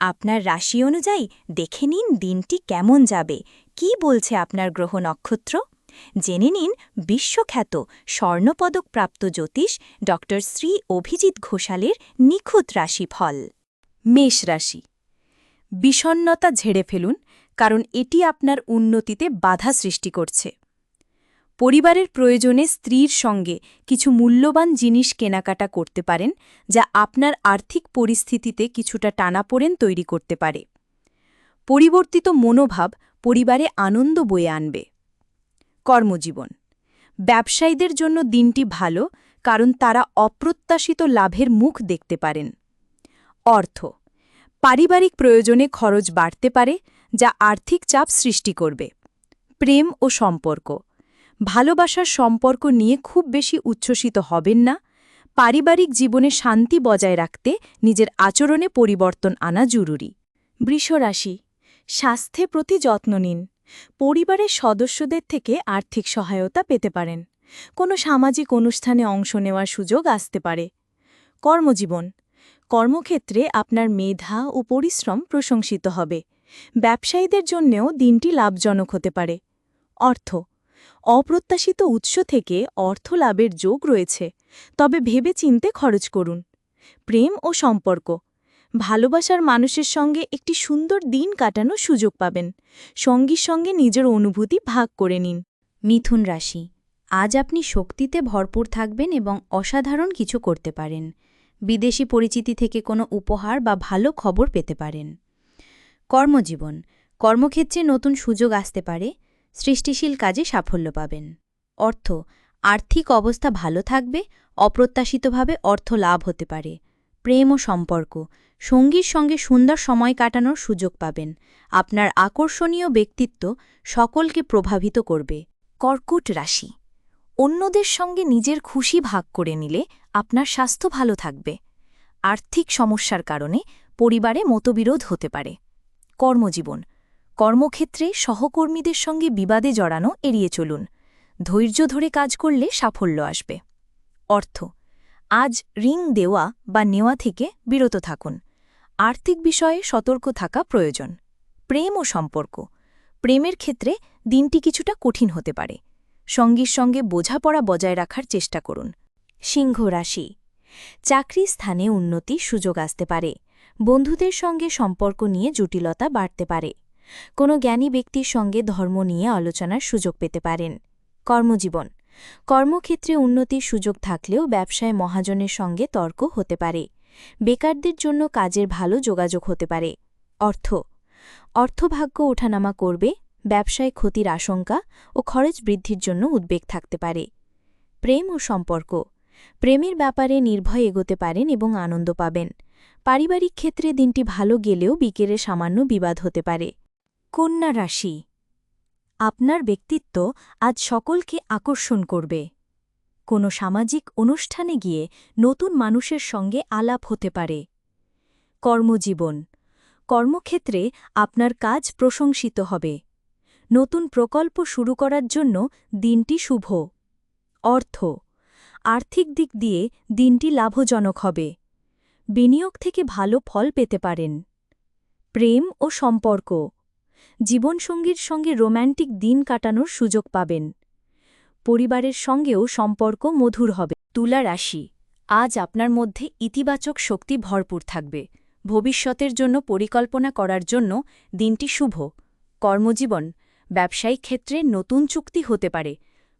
আপনার রাশি অনুযায়ী দেখে নিন দিনটি কেমন যাবে। কি বলছে আপনার গ্রহ নক্ষত্র? জেনে নিন বিশ্বখ্যাত স্বর্ণপদকপ্রাপ্ত জ্যোতিষ ড শ্রী অভিজিৎ ঘোষালের নিখুঁত রাশিফল। মেষ রাশি। বিষণ্নতা ঝেড়ে ফেলুন, কারণ এটি আপনার উন্নতিতে বাধা সৃষ্টি করছে। পরিবারের প্রয়োজনে স্ত্রীর সঙ্গে কিছু মূল্যবান জিনিস কেনাকাটা করতে পারেন, যা আপনার আর্থিক পরিস্থিতিতে কিছুটা টানাপোড়েন তৈরি করতে পারে। পরিবর্তিত মনোভাব পরিবারে আনন্দ বয়ে আনবে। কর্মজীবন। ব্যবসায়ীদের জন্য দিনটি ভালো, কারণ তারা অপ্রত্যাশিত লাভের মুখ দেখতে পারেন। অর্থ। পারিবারিক প্রয়োজনে খরচ বাড়তে পারে, যা আর্থিক চাপ সৃষ্টি করবে। প্রেম ও সম্পর্ক। ভালোবাসার সম্পর্ক নিয়ে খুব বেশি উচ্ছ্বসিত হবেন না। পারিবারিক জীবনে শান্তি বজায় রাখতে নিজের আচরণে পরিবর্তন আনা জরুরি। বৃষরাশি, স্বাস্থ্যে প্রতি যত্ন নিন। পরিবারের সদস্যদের থেকে আর্থিক সহায়তা পেতে পারেন। কোনো সামাজিক অনুষ্ঠানে অংশ নেওয়ার সুযোগ আসতে পারে। কর্মজীবন, কর্মক্ষেত্রে আপনার মেধা ও পরিশ্রম প্রশংসিত হবে। ব্যবসায়ীদের জন্যেও দিনটি লাভজনক হতে পারে। অর্থ অপ্রত্যাশিত উৎস থেকে অর্থ লাভের যোগ রয়েছে, তবে ভেবে চিনতে খরচ করুন। প্রেম ও সম্পর্ক। ভালোবাসার মানুষের সঙ্গে একটি সুন্দর দিন কাটানোর সুযোগ পাবেন। সঙ্গীর সঙ্গে নিজের অনুভূতি ভাগ করে নিন। মিথুন রাশি। আজ আপনি শক্তিতে ভরপুর থাকবেন এবং অসাধারণ কিছু করতে পারেন। বিদেশি পরিচিতি থেকে কোনো উপহার বা ভালো খবর পেতে পারেন। কর্মজীবন। কর্মক্ষেত্রে নতুন সুযোগ আসতে পারে। সৃষ্টিশীল কাজে সাফল্য পাবেন। অর্থ, আর্থিক অবস্থা ভালো থাকবে, অপ্রত্যাশিতভাবে অর্থ লাভ হতে পারে। প্রেম ও সম্পর্ক, সঙ্গীর সঙ্গে সুন্দর সময় কাটানোর সুযোগ পাবেন। আপনার আকর্ষণীয় ব্যক্তিত্ব সকলকে প্রভাবিত করবে। কর্কট রাশি, অন্যদের সঙ্গে নিজের খুশি ভাগ করে নিলে আপনার স্বাস্থ্য ভালো থাকবে। আর্থিক সমস্যার কারণে পরিবারে মতবিরোধ হতে পারে। কর্মজীবন কর্মক্ষেত্রে সহকর্মীদের সঙ্গে বিবাদে জড়ানো এড়িয়ে চলুন। ধৈর্য ধরে কাজ করলে সাফল্য আসবে। অর্থ, আজ রিং দেওয়া বা নেওয়া থেকে বিরত থাকুন। আর্থিক বিষয়ে সতর্ক থাকা প্রয়োজন। প্রেম ও সম্পর্ক, প্রেমের ক্ষেত্রে দিনটি কিছুটা কঠিন হতে পারে। সঙ্গীর সঙ্গে বোঝাপড়া বজায় রাখার চেষ্টা করুন। সিংহ রাশি, চাকরি স্থানে উন্নতি সুযোগ আসতে পারে। বন্ধুদের সঙ্গে সম্পর্ক নিয়ে জটিলতা বাড়তে পারে। কোনো জ্ঞানী ব্যক্তির সঙ্গে ধর্ম নিয়ে আলোচনার সুযোগ পেতে পারেন। কর্মজীবন। কর্মক্ষেত্রে উন্নতির সুযোগ থাকলেও ব্যবসায় মহাজনের সঙ্গে তর্ক হতে পারে। বেকারদের জন্য কাজের ভালো যোগাযোগ হতে পারে। অর্থ। অর্থভাগ্য ওঠানামা করবে, ব্যবসায় ক্ষতির আশঙ্কা ও খরচ বৃদ্ধির জন্য উদ্বেগ থাকতে পারে। প্রেম ও সম্পর্ক। প্রেমের ব্যাপারে নির্ভয় এগোতে পারেন এবং আনন্দ পাবেন। পারিবারিক ক্ষেত্রে দিনটি ভালো গেলেও বিকেলে সামান্য বিবাদ হতে পারে। কন্যা রাশি। আপনার ব্যক্তিত্ব আজ সকলকে আকর্ষণ করবে। কোনো সামাজিক অনুষ্ঠানে গিয়ে নতুন মানুষের সঙ্গে আলাপ হতে পারে। কর্মজীবন। কর্মক্ষেত্রে আপনার কাজ প্রশংসিত হবে। নতুন প্রকল্প শুরু করার জন্য দিনটি শুভ। অর্থ। আর্থিক দিক দিয়ে দিনটি লাভজনক হবে। বিনিয়োগ থেকে ভালো ফল পেতে পারেন। প্রেম ও সম্পর্ক। জীবনসঙ্গীর সঙ্গে রোম্যান্টিক দিন কাটানোর সুযোগ পাবেন। পরিবারের সঙ্গেও সম্পর্ক মধুর হবে। তুলা রাশি, আজ আপনার মধ্যে ইতিবাচক শক্তি ভরপুর থাকবে। ভবিষ্যতের জন্য পরিকল্পনা করার জন্য দিনটি শুভ। কর্মজীবন, ব্যবসায়িক ক্ষেত্রে নতুন চুক্তি হতে পারে।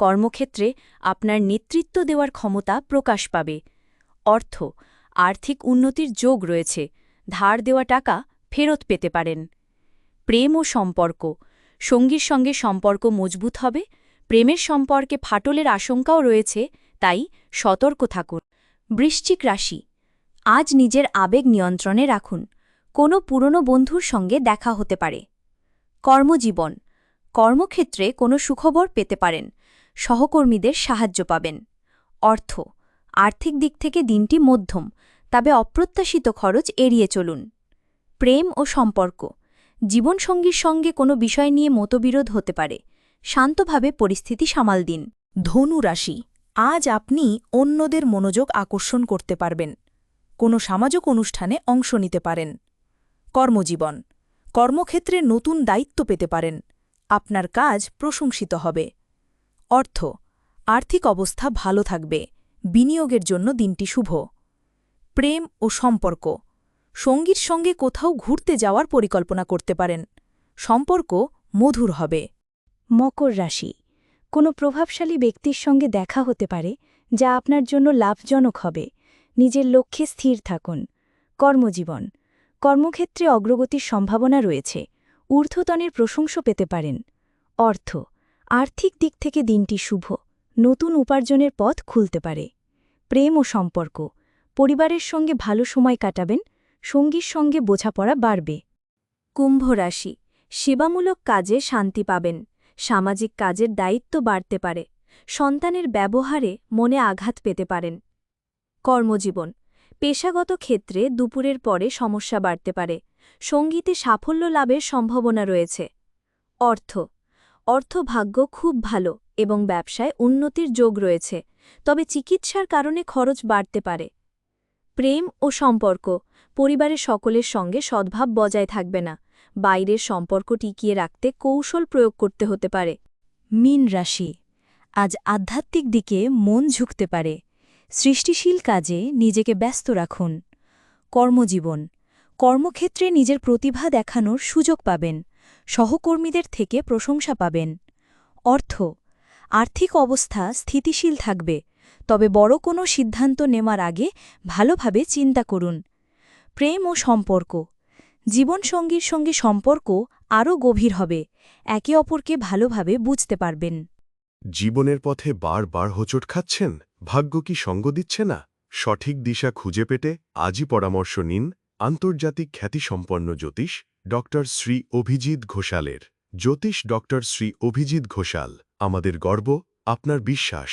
কর্মক্ষেত্রে আপনার নেতৃত্ব দেওয়ার ক্ষমতা প্রকাশ পাবে। অর্থ, আর্থিক উন্নতির যোগ রয়েছে। ধার দেওয়া টাকা ফেরত পেতে পারেন। প্রেম ও সম্পর্ক। সঙ্গীর সঙ্গে সম্পর্ক মজবুত হবে, প্রেমের সম্পর্কে ফাটলের আশঙ্কাও রয়েছে, তাই সতর্ক থাকুন। বৃশ্চিক রাশি, আজ নিজের আবেগ নিয়ন্ত্রণে রাখুন, কোনো পুরনো বন্ধুর সঙ্গে দেখা হতে পারে। কর্মজীবন, কর্মক্ষেত্রে কোনো সুখবর পেতে পারেন, সহকর্মীদের সাহায্য পাবেন। অর্থ, আর্থিক দিক থেকে দিনটি মধ্যম, তবে অপ্রত্যাশিত খরচ এড়িয়ে চলুন। প্রেম ও সম্পর্ক জীবনসঙ্গীর সঙ্গে কোনো বিষয় নিয়ে মতবিরোধ হতে পারে। শান্তভাবে পরিস্থিতি সামাল দিন। ধনু রাশি, আজ আপনি অন্যদের মনোযোগ আকর্ষণ করতে পারবেন। কোনো সামাজিক অনুষ্ঠানে অংশ নিতে পারেন। কর্মজীবন, কর্মক্ষেত্রে নতুন দায়িত্ব পেতে পারেন। আপনার কাজ প্রশংসিত হবে। অর্থ, আর্থিক অবস্থা ভালো থাকবে। বিনিয়োগের জন্য দিনটি শুভ। প্রেম ও সম্পর্ক সঙ্গীর সঙ্গে কোথাও ঘুরতে যাওয়ার পরিকল্পনা করতে পারেন। সম্পর্ক মধুর হবে। মকর রাশি। কোনো প্রভাবশালী ব্যক্তির সঙ্গে দেখা হতে পারে, যা আপনার জন্য লাভজনক হবে। নিজের লক্ষ্যে স্থির থাকুন। কর্মজীবন। কর্মক্ষেত্রে অগ্রগতির সম্ভাবনা রয়েছে। ঊর্ধ্বতনের প্রশংসা পেতে পারেন। অর্থ। আর্থিক দিক থেকে দিনটি শুভ। নতুন উপার্জনের পথ খুলতে পারে। প্রেম ও সম্পর্ক। পরিবারের সঙ্গে ভালো সময় কাটাবেন সঙ্গীর সঙ্গে বোঝাপড়া বাড়বে। কুম্ভ রাশি সেবামূলক কাজে শান্তি পাবেন। সামাজিক কাজের দায়িত্ব বাড়তে পারে। সন্তানের ব্যবহারে মনে আঘাত পেতে পারেন। কর্মজীবন, পেশাগত ক্ষেত্রে দুপুরের পরে সমস্যা বাড়তে পারে। সঙ্গীতে সাফল্য লাভের সম্ভাবনা রয়েছে। অর্থ, অর্থভাগ্য খুব ভালো এবং ব্যবসায় উন্নতির যোগ রয়েছে, তবে চিকিৎসার কারণে খরচ বাড়তে পারে। প্রেম ও সম্পর্ক পরিবারের সকলের সঙ্গে সদ্ভাব বজায় থাকবে না। বাইরের সম্পর্ক টিকিয়ে রাখতে কৌশল প্রয়োগ করতে হতে পারে। মিন রাশি, আজ আধ্যাত্মিক দিকে মন ঝুঁকতে পারে। সৃষ্টিশীল কাজে নিজেকে ব্যস্ত রাখুন। কর্মজীবন, কর্মক্ষেত্রে নিজের প্রতিভা দেখানোর সুযোগ পাবেন। সহকর্মীদের থেকে প্রশংসা পাবেন। অর্থ, আর্থিক অবস্থা স্থিতিশীল থাকবে। তবে বড় কোনো সিদ্ধান্ত নেওয়ার আগে ভালোভাবে চিন্তা করুন। প্রেম ও সম্পর্ক। জীবনসঙ্গীর সঙ্গে সম্পর্ক আরও গভীর হবে, একে অপরকে ভালোভাবে বুঝতে পারবেন। জীবনের পথে বারবার হোঁচট খাচ্ছেন? ভাগ্য কি সঙ্গ দিচ্ছে না? সঠিক দিশা খুঁজে পেতে আজই পরামর্শ নিন আন্তর্জাতিক খ্যাতিসম্পন্ন জ্যোতিষ ড. শ্রী অভিজিৎ ঘোষালের। জ্যোতিষ ড. শ্রী অভিজিৎ ঘোষাল, আমাদের গর্ব, আপনার বিশ্বাস।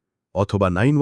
অথবা নাইন